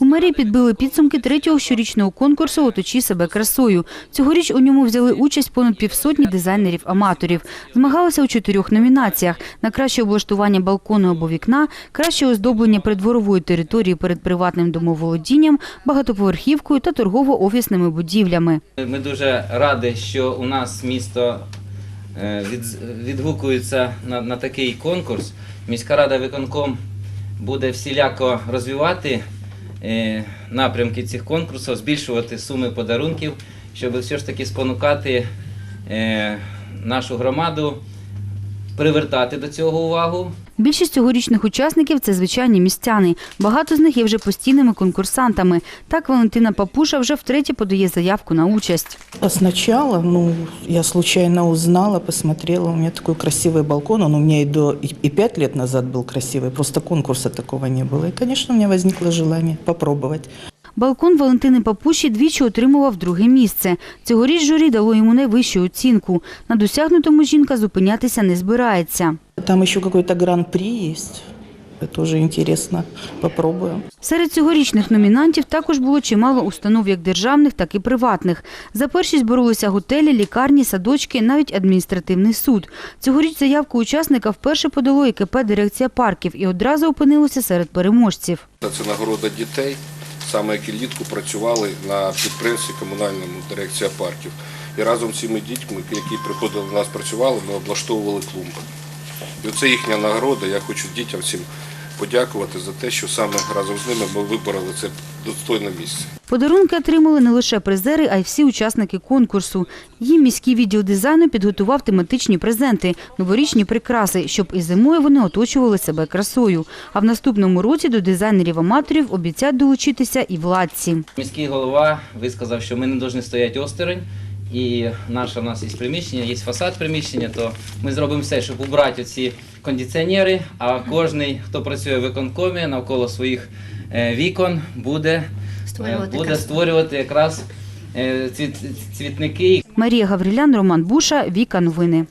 У мерії підбили підсумки третього щорічного конкурсу «Оточи себе красою». Цьогоріч у ньому взяли участь понад півсотні дизайнерів-аматорів. Змагалися у чотирьох номінаціях – на краще облаштування балкону або вікна, краще оздоблення придворової території перед приватним домоволодінням, багатоповерхівкою та торгово-офісними будівлями. Ми дуже раді, що у нас місто е, відгукується на, на такий конкурс. Міська рада виконком буде всіляко розвивати напрямки цих конкурсів, збільшувати суми подарунків, щоб все ж таки спонукати е, нашу громаду, привертати до цього увагу. Більшість цьогорічних учасників – це звичайні містяни. Багато з них є вже постійними конкурсантами. Так Валентина Папуша вже втретє подає заявку на участь. А Сначала, ну, я случайно узнала, посмотрела, у меня такой красивый балкон, он у меня и до и и пять лет назад был красивый, просто конкурса такого не было. И, конечно, у меня возникло желание попробовать. Балкон Валентини Папуші двічі отримував друге місце. Цьогоріч журі дало йому найвищу оцінку. На досягнутому жінка зупинятися не збирається. Там еще какой-то гран-при есть. Это тоже интересно. Попробуем. Серед цьогорічних номінантів також було чимало установ як державних, так і приватних. За першість боролися готелі, лікарні, садочки, навіть адміністративний суд. Цьогоріч заявку учасника вперше подало ІКП «Дирекція парків» і одразу опинилося серед переможців. Це нагорода дітей, саме які літку працювали на підприємстві комунальному дирекція парків. І разом з цими дітьми, які приходили до нас працювали, ми облаштовували клумби. І оце їхня нагорода. Я хочу дітям всім подякувати за те, що саме разом з ними ми вибороли це достойне місце. Подарунки отримали не лише призери, а й всі учасники конкурсу. Їм міський відділ дизайну підготував тематичні презенти, новорічні прикраси, щоб і зимою вони оточували себе красою. А в наступному році до дизайнерів-аматорів обіцяють долучитися і владці. Міський голова висказав, що ми не повинні стояти осторонь. І наше у нас є приміщення, є фасад приміщення, то ми зробимо все, щоб убрати ці кондиціонери, а кожен, хто працює в виконкомі навколо своїх е, вікон, буде створювати, буде створювати якраз е, цвіт- цвітники Марія Гаврилян, Роман Буша, Віка Новини.